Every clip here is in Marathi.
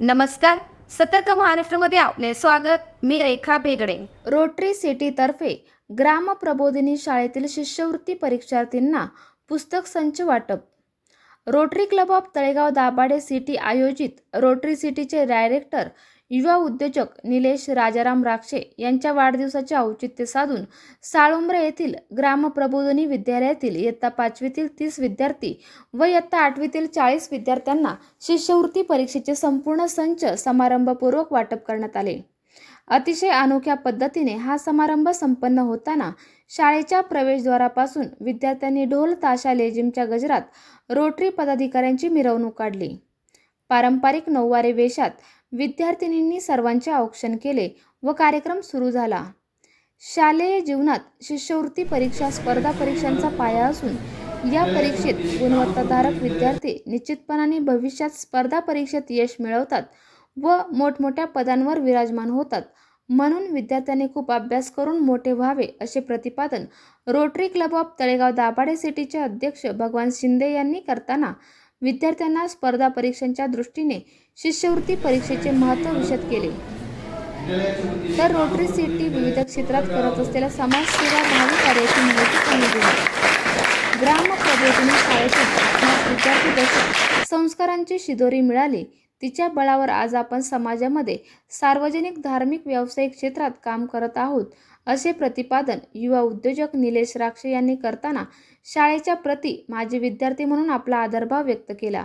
नमस्कार. सतर्क महाराष्ट्रमध्ये आपले स्वागत. मी रेखा बेगडे रोटरी सिटीतर्फे ग्राम प्रबोधिनी शाळेतील शिष्यवृत्ती परीक्षार्थींना पुस्तक संच वाटप. Rotary Club of Talegaon Dabhade city आयोजित रोटरी सिटीचे डायरेक्टर युवा उद्योजक निलेश राजाराम राक्षे यांच्या वाढदिवसाचे औचित्य साधून साळुंब्रे येथील ग्रामप्रबोधनी विद्यालयातील इयत्ता पाचवीतील तीस विद्यार्थी व इयत्ता आठवीतील चाळीस विद्यार्थ्यांना शिष्यवृत्ती परीक्षेचे संपूर्ण संच समारंभपूर्वक वाटप करण्यात आले. अतिशय अनोख्या पद्धतीने हा समारंभ संपन्न होताना शाळेच्या प्रवेशद्वारापासून विद्यार्थ्यांनी ढोल ताशा लेझिमच्या गजरात रोटरी पदाधिकाऱ्यांची मिरवणूक काढली. पारंपरिक नऊवारी वेशात विद्यार्थिनींनी सर्वांचे औक्षण केले व कार्यक्रम सुरू झाला. शालेय जीवनात शिष्यवृत्ती परीक्षा स्पर्धा परीक्षांचा पाया असून या परीक्षेत गुणवत्ताधारक विद्यार्थी निश्चितपणाने भविष्यात स्पर्धा परीक्षेत यश मिळवतात व मोठमोठ्या पदांवर विराजमान होतात. म्हणून विद्यार्थ्यांनी खूप अभ्यास करून मोठे व्हावे असे प्रतिपादन Rotary Club of Talegaon Dabhade सिटीचे अध्यक्ष भगवान शिंदे यांनी करताना विद्यार्थ्यांना स्पर्धा परीक्षांच्या दृष्टीने शिष्यवृत्ती परीक्षेचे महत्त्व विशद केले. तर रोटरी सिटी विविध क्षेत्रात करत असलेल्या समाजसेवा भावी कार्याची माहिती त्यांनी दिली. ग्रामप्रबोधिनी शाळेतून विद्यार्थी दशक संस्कारांची शिदोरी मिळाली. तिच्या बळावर आज आपण समाजामध्ये सार्वजनिक धार्मिक व्यावसायिक क्षेत्रात काम करत आहोत. असे प्रतिपादन युवा उद्योजक निलेश राक्षे यांनी करताना शाळेच्या प्रती माजी विद्यार्थी म्हणून आपला आदरभाव व्यक्त केला.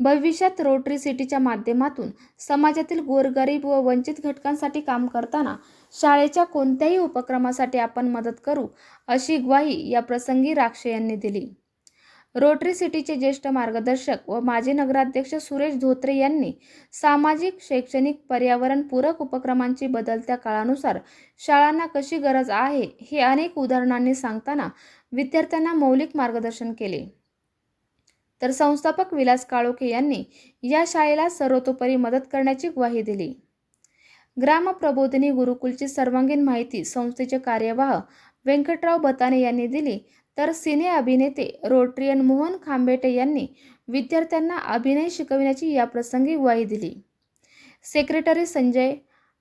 भविष्यात रोटरी सिटीच्या माध्यमातून समाजातील गोरगरीब व वंचित घटकांसाठी काम करताना शाळेच्या कोणत्याही उपक्रमासाठी आपण मदत करू अशी ग्वाही या प्रसंगी राक्षे यांनी दिली. रोटरी सिटीचे ज्येष्ठ मार्गदर्शक व माजी नगराध्यक्ष सुरेश धोत्रे यांनी सामाजिक शैक्षणिक पर्यावरणपूरक उपक्रमांची बदलत्या काळानुसार शाळांना कशी गरज आहे हे अनेक उदाहरणांनी सांगताना विद्यार्थ्यांना मौलिक मार्गदर्शन केले. तर संस्थापक विलास काळोखे यांनी या शाळेला सर्वतोपरी मदत करण्याची ग्वाही दिली. ग्रामप्रबोधिनी गुरुकुलची सर्वांगीण माहिती संस्थेचे कार्यवाह व्यंकटराव बताने यांनी दिली. तर सिने अभिनेते रोटरियन मोहन खांबेटे यांनी विद्यार्थ्यांना अभिनय शिकविण्याची या प्रसंगी ग्वाही दिली. Secretary Sanjay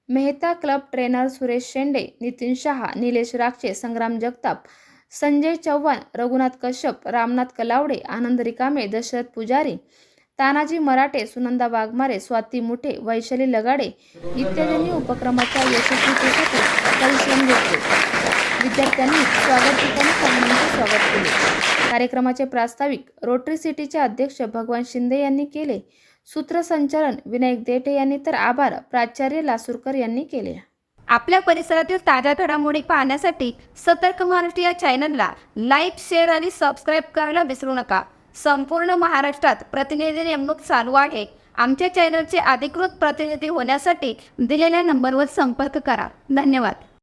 Mehta club trainer Suresh Shende Nitin Shah Nilesh Rakshe Sangram Jagtap Sanjay Chavan Raghunath Kashyap Ramnath Kalawade Anand Rikame Dashrath Pujari Tanaji मराठे सुनंदा वाघमारे स्वाती मुठे वैशाली लगाडे इत्यादींनी उपक्रमाच्या यशस्वीतेसाठी परिश्रम घेतले. विद्यार्थ्यांनी स्वागत गीताने पाहुण्यांचे स्वागत केले. कार्यक्रमाचे प्रास्ताविक रोटरी सिटीचे अध्यक्ष भगवान शिंदे यांनी केले. सूत्रसंचालन विनायक देठे यांनी तर आभार प्राचार्य लासूरकर यांनी केले. आपल्या परिसरातील ताज्या घडामोडी पाहण्यासाठी सतर्क महाराष्ट्र या चॅनलला लाईक शेअर आणि सबस्क्राईब करायला विसरू नका. संपूर्ण महाराष्ट्रात प्रतिनिधी नेमणूक चालू आहे. आमच्या चॅनलचे अधिकृत प्रतिनिधी होण्यासाठी दिलेल्या नंबरवर संपर्क करा. धन्यवाद.